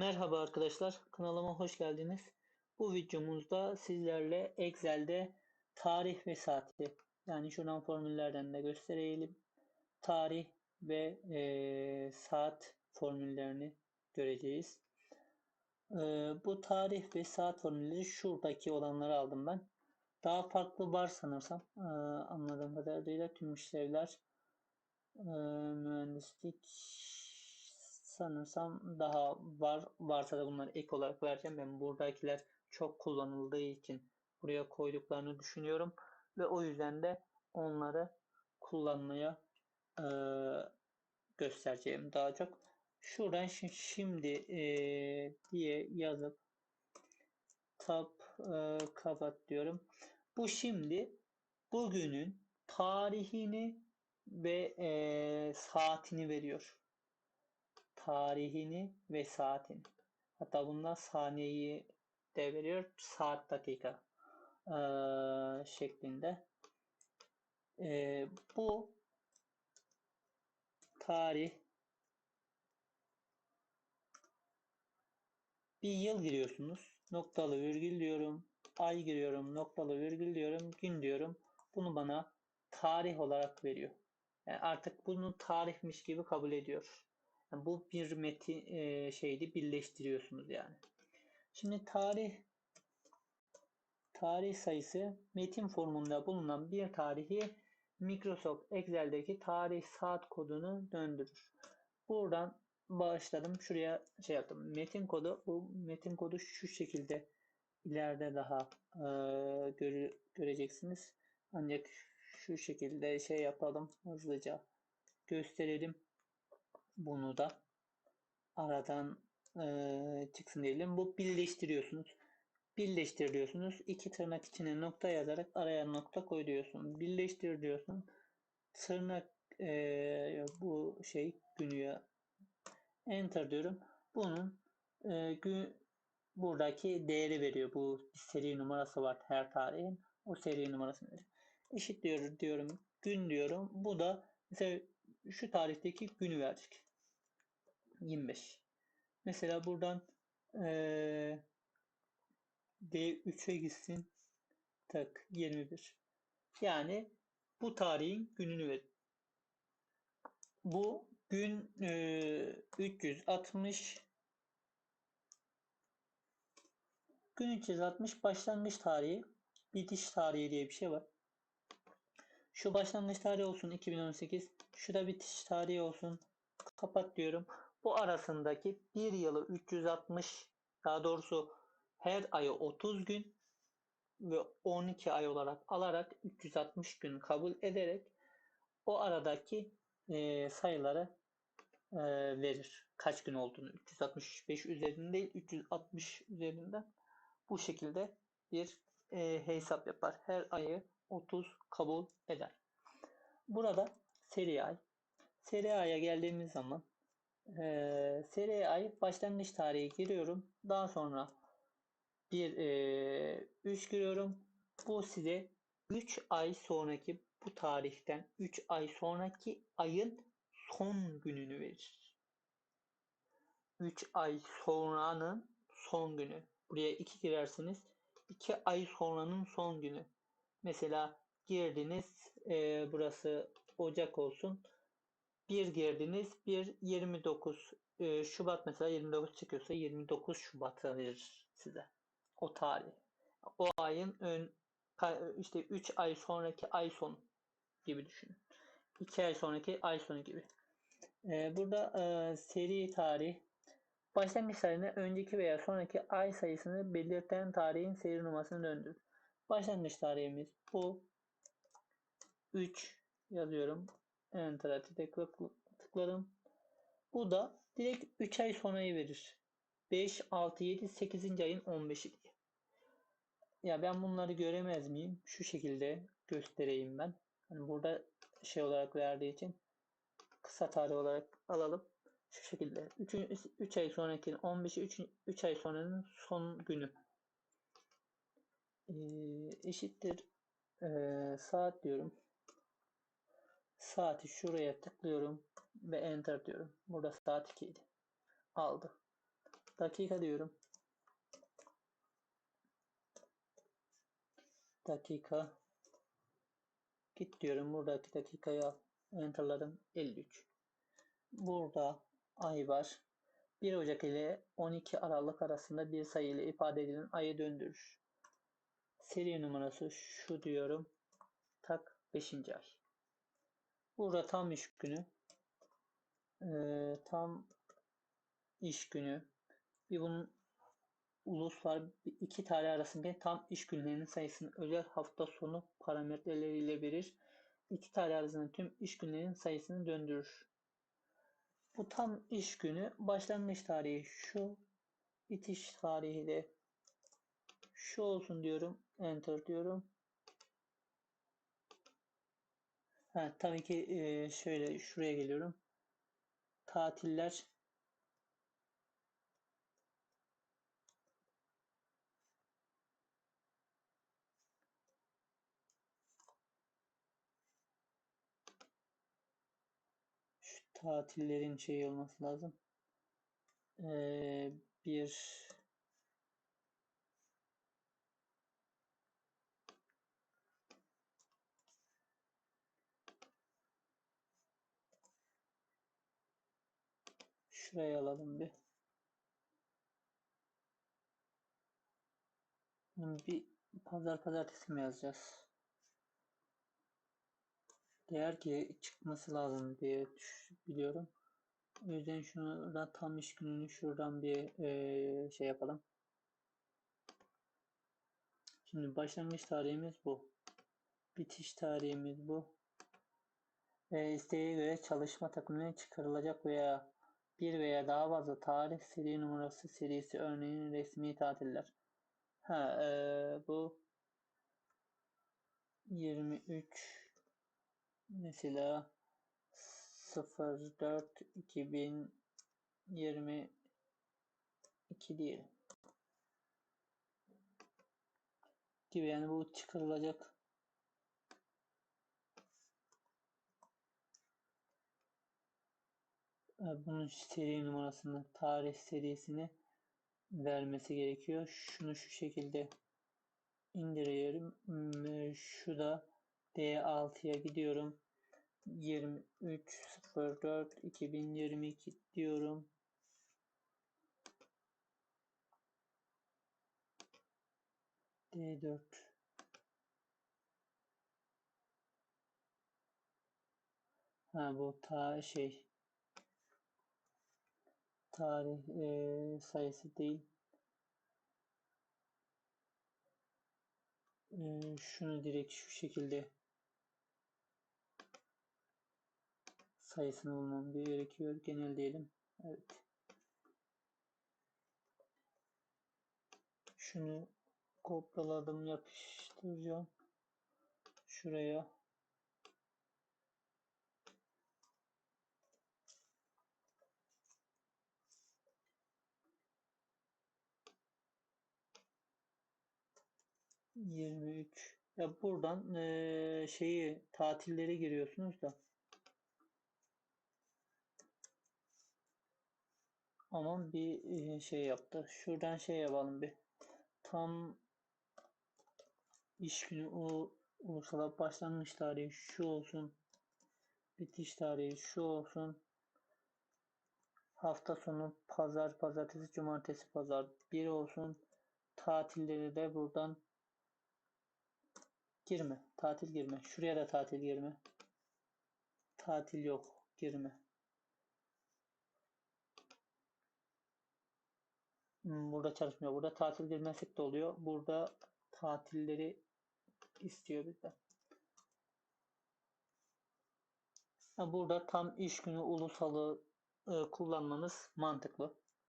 Merhaba arkadaşlar, kanalıma hoş geldiniz. Bu videomuzda sizlerle Excel'de tarih ve saati, yani şuradan formüllerden de gösterelim. Tarih ve e, saat formüllerini göreceğiz. E, bu tarih ve saat formülleri şuradaki olanları aldım ben. Daha farklı var sanırsam. E, anladığım kadarıyla tüm işlevler, e, mühendislik, sanırsam daha var. Varsa da bunları ek olarak vereceğim. Ben buradakiler çok kullanıldığı için buraya koyduklarını düşünüyorum. Ve o yüzden de onları kullanmaya e, göstereceğim daha çok. Şuradan şimdi e, diye yazıp tab e, kapat diyorum. Bu şimdi bugünün tarihini ve e, saatini veriyor tarihini ve saatini. Hatta bundan saniyeyi de veriyor. Saat dakika e, şeklinde. E, bu tarih bir yıl giriyorsunuz. Noktalı virgül diyorum. Ay giriyorum. Noktalı virgül diyorum. Gün diyorum. Bunu bana tarih olarak veriyor. Yani artık bunu tarihmiş gibi kabul ediyor. Bu bir metin e, şeydi birleştiriyorsunuz yani. Şimdi tarih tarih sayısı metin formunda bulunan bir tarihi Microsoft Excel'deki tarih saat kodunu döndürür. Buradan başladım. Şuraya şey yaptım. Metin kodu bu metin kodu şu şekilde ileride daha e, göre, göreceksiniz. Ancak şu şekilde şey yapalım hızlıca gösterelim. Bunu da aradan e, çıksın diyelim. Bu birleştiriyorsunuz. Birleştiriyorsunuz. İki tırnak içine nokta yazarak araya nokta koyuyorsun. Birleştir diyorsun. Tırnak e, bu şey günüye enter diyorum. Bunun e, gün buradaki değeri veriyor. Bu seri numarası var her tarihin. O seri numarasını veriyor. Eşit diyor, diyorum. Gün diyorum. Bu da mesela şu tarihteki günü verecek. 25. Mesela buradan ee, D3'e gitsin. Tak 21. Yani bu tarihin gününü ver. Bu gün e, 360 gün 360 başlangıç tarihi bitiş tarihi diye bir şey var. Şu başlangıç tarihi olsun 2018. Şu da bitiş tarihi olsun. Kapat diyorum. Bu arasındaki bir yılı 360 daha doğrusu her ayı 30 gün ve 12 ay olarak alarak 360 gün kabul ederek o aradaki e, sayıları e, verir. Kaç gün olduğunu 365 üzerinden değil 360 üzerinden bu şekilde bir e, hesap yapar. Her ayı 30 kabul eder. Burada seri ay. Seri aya geldiğimiz zaman e, seri ay başlangıç tarihi giriyorum. Daha sonra bir e, 3 giriyorum. Bu size 3 ay sonraki bu tarihten 3 ay sonraki ayın son gününü verir. 3 ay sonranın son günü. Buraya 2 girersiniz. 2 ay sonranın son günü. Mesela girdiniz. E, burası Ocak olsun. Bir girdiniz. Bir 29 e, Şubat mesela 29 çıkıyorsa 29 Şubat'a verir size. O tarih. O ayın ön işte 3 ay sonraki ay sonu gibi düşünün. 2 ay sonraki ay sonu gibi. Ee, burada e, seri tarih başlangıç tarihine önceki veya sonraki ay sayısını belirten tarihin seri numarasını döndürür. Başlangıç tarihimiz bu. 3 yazıyorum. Enter'a tıkladım. Bu da direkt 3 ay sonrayı verir. 5, 6, 7, 8. ayın 15'i diye. Ya ben bunları göremez miyim? Şu şekilde göstereyim ben. Hani burada şey olarak verdiği için kısa tarih olarak alalım. Şu şekilde. 3, 3 ay sonraki 15'i 3, 3 ay sonranın son günü. Eşittir ee, saat diyorum. Saati şuraya tıklıyorum ve enter diyorum. Burada saat 2 idi. Aldı. dakika diyorum. Dakika. Git diyorum. Buradaki dakikayı al. Enter'ladım. 53. Burada ay var. 1 Ocak ile 12 Aralık arasında bir sayı ile ifade edilen ayı döndürür. Seri numarası şu diyorum. Tak 5. ay. Burada tam iş günü. Ee, tam iş günü. Bir bunun ulus var. Bir- iki tarih arasında tam iş günlerinin sayısını özel hafta sonu parametreleriyle verir. İki tarih arasında tüm iş günlerinin sayısını döndürür. Bu tam iş günü başlangıç tarihi şu, bitiş tarihi de şu olsun diyorum. Enter diyorum. Ha, tabii ki e, şöyle şuraya geliyorum. Tatiller şu tatillerin şey olması lazım. Ee, bir şuraya alalım bir. Bir pazar pazartesi mi yazacağız? Değer ki çıkması lazım diye biliyorum. O yüzden şunu da tam iş gününü şuradan bir şey yapalım. Şimdi başlangıç tarihimiz bu. Bitiş tarihimiz bu. E, isteğe göre çalışma takımına çıkarılacak veya bir veya daha fazla tarih seri numarası serisi örneğin resmi tatiller. Ha, e, bu 23 mesela 04 2022 diyelim. Gibi yani bu çıkarılacak. Bunun seri numarasını, tarih serisini vermesi gerekiyor. Şunu şu şekilde indiriyorum. Hmm, Şu da D6'ya gidiyorum. 23.04 2022 diyorum. D4 Ha bu ta şey tarih e, sayısı değil. E, şunu direkt şu şekilde sayısını bulmam gerekiyor. Genel diyelim. Evet. Şunu kopyaladım yapıştıracağım. Şuraya. Yirmi üç. Ya buradan eee, şeyi tatilleri giriyorsunuz da. Aman bir eee, şey yaptı. Şuradan şey yapalım bir. Tam iş günü o ulusal başlangıç tarihi şu olsun. Bitiş tarihi şu olsun. Hafta sonu pazar, pazartesi, cumartesi, pazar bir olsun. Tatilleri de buradan girme. Tatil girme. Şuraya da tatil girme. Tatil yok. Girme. Hmm, Burada çalışmıyor. Burada tatil girmesek de oluyor. Burada tatilleri istiyor bizden. Burada tam iş günü ulusalı e, kullanmanız mantıklı.